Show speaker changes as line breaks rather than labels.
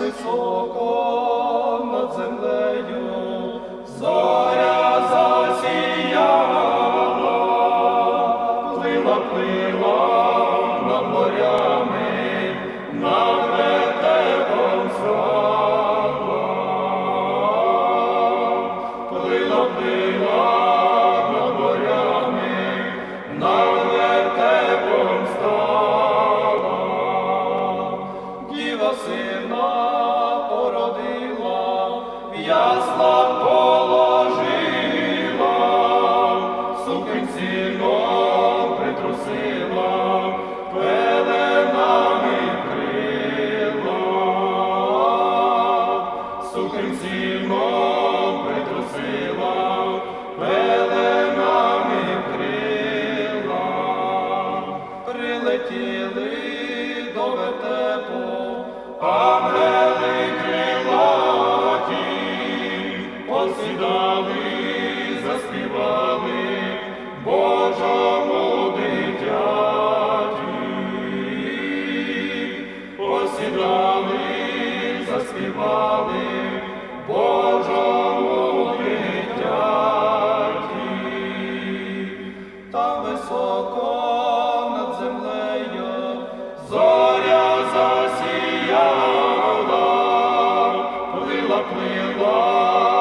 високо над землею, зоря засіяла, плила, плила над морями, над вертепом стала. Плила, плила над морями, над вертепом стала. Діва сина в яслах положила, суконь сіном притрусила, пеленами крила. Суконь сіном притрусила, пеленами крила. Прилетіли до вертепу, ангели посідали, заспівали Божому дитяті. посідали, заспівали Божому дитяті. Там високо над землею зоря засіяла, плила, плила.